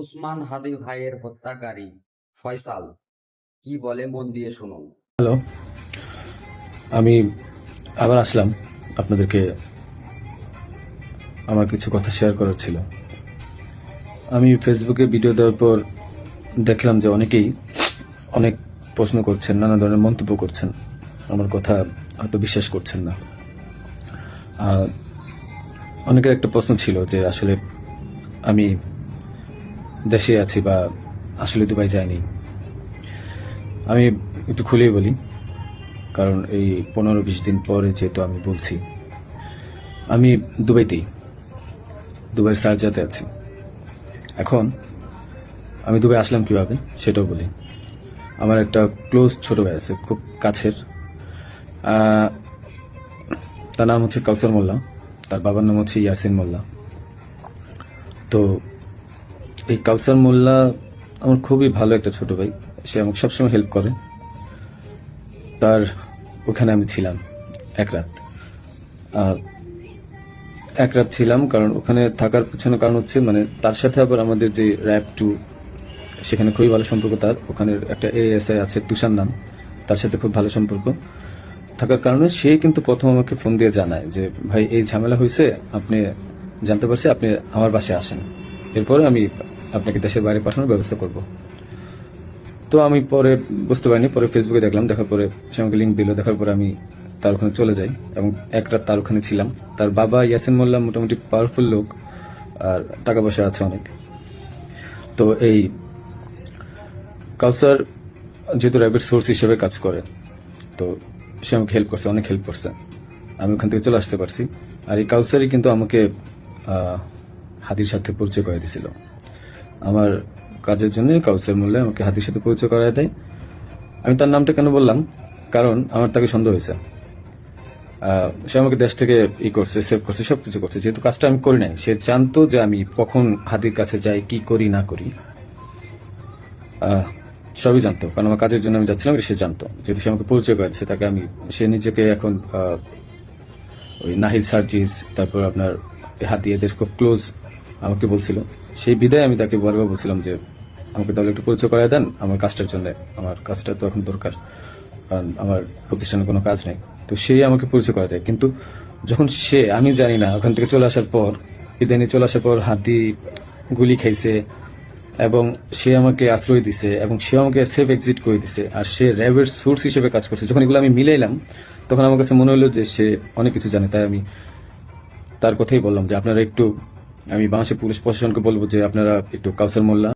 উসমান হাদি ভাইয়ের হত্যাকারী ফয়সাল। কি বলে মন দিয়ে শুনুন। হ্যালো, আমি আবার আসলাম। আপনাদেরকে আমার কিছু কথা শেয়ার করার ছিল। আমি ফেসবুকে ভিডিও দেওয়ার পর দেখলাম যে অনেকেই অনেক প্রশ্ন করছেন, নানা ধরনের মন্তব্য করছেন। আমার কথা হয়তো বিশ্বাস করছেন না। অনেকের একটা প্রশ্ন ছিল যে আসলে আমি দেশে আছি বা আসলে দুবাই যাইনি। আমি একটু খুলেই বলি, কারণ এই পনেরো বিশ দিন পরে যেহেতু আমি বলছি, আমি দুবাইতেই, দুবাইয়ের সার্জাতে আছি। এখন আমি দুবাই আসলাম কীভাবে সেটাও বলি। আমার একটা ক্লোজ ছোট ভাই আছে, খুব কাছের তার নাম হচ্ছে কাউসার মোল্লা, তার বাবার নাম হচ্ছে ইয়াসিন মোল্লা। তো এই কাউসার মোল্লা আমার খুবই ভালো একটা ছোট ভাই। সে আমাকে সবসময় হেল্প করে। তার ওখানে আমি ছিলাম এক রাত। এক রাত ছিলাম কারণ ওখানে থাকার পিছনে কারণ হচ্ছে মানে তার সাথে আবার আমাদের যে র্যাপ টু সেখানে খুবই ভালো সম্পর্ক। তার ওখানে একটা এএসআই আছে, তুষার নাম। তার সাথে খুব ভালো সম্পর্ক। থাকার কারণে সে কিন্তু প্রথম আমাকে ফোন দিয়ে জানায় যে, ভাই, এই ঝামেলা হয়েছে আপনি জানতে পারছি, আপনি আমার বাসায় আসেন। এরপরে আমি আপনাকে দেশের বাইরে পাঠানোর ব্যবস্থা করব। তো আমি পরে বুঝতে পারিনি, পরে ফেসবুকে দেখলাম, দেখার পরে সে আমাকে লিঙ্ক দিল, দেখার পরে আমি তার ওখানে চলে যাই এবং এক রাত তার ওখানে ছিলাম। তার বাবা ইয়াসিন মোল্লা মোটামুটি পাওয়ারফুল লোক আর টাকা পয়সা আছে অনেক। তো এই কাউসার যেহেতু র্যাবের সোর্স হিসেবে কাজ করে, তো সে আমাকে হেল্প করছে, অনেক হেল্প করছে। আমি ওখান থেকে চলে আসতে পারছি। আর এই কাউসারই কিন্তু আমাকে হাতির সাথে পরিচয় করে দিছিল। আমার কাজের জন্য কাউসার মূল্যে আমাকে হাতির সাথে পরিচয় করায় দেয়। আমি তার নামটা কেন বললাম? কারণ আমার তাকে সন্দেহ হয়েছে। সে আমাকে দেশ থেকে ই করছে সেভ করছে, সবকিছু করছে। যেহেতু কাজটা আমি করি নাই, সে জানতো যে আমি কখন হাতির কাছে যাই, কি করি, না করি। সবই জানতো। কারণ আমার কাজের জন্য আমি যাচ্ছিলাম সে জানতো। যেহেতু সে আমাকে পরিচয় করেছে তাকে আমি, সে নিজেকে এখন ওই নাহিদ সার্জিস, তারপর আপনার হাতি এদের খুব ক্লোজ আমাকে বলছিল। সেই বিদায় আমি তাকে বারবার বলছিলাম যে, আমাকে তাহলে একটু পরিচয় করায় দেন আমার কাজটার জন্য। আমার কাজটা তো এখন দরকার আমার প্রতিষ্ঠানে কোনো কাজ নেই। তো সেই আমাকে পরিচয় করে দেয়। কিন্তু যখন সে, আমি জানি না, ওখান থেকে চলে আসার পর নিয়ে চলে আসার পর হাতি গুলি খাইছে এবং সে আমাকে আশ্রয় দিছে এবং সে আমাকে সেফ এক্সিট করে দিছে। আর সে র্যাবের সোর্স হিসেবে কাজ করছে। যখন এগুলো আমি মিলাইলাম, তখন আমার কাছে মনে হলো যে সে অনেক কিছু জানে। তাই আমি তার কথাই বললাম যে, আপনারা একটু আমি বাংলাদেশের পুলিশ প্রশাসনকে বলব যে আপনারা একটু কাউসার মোল্লা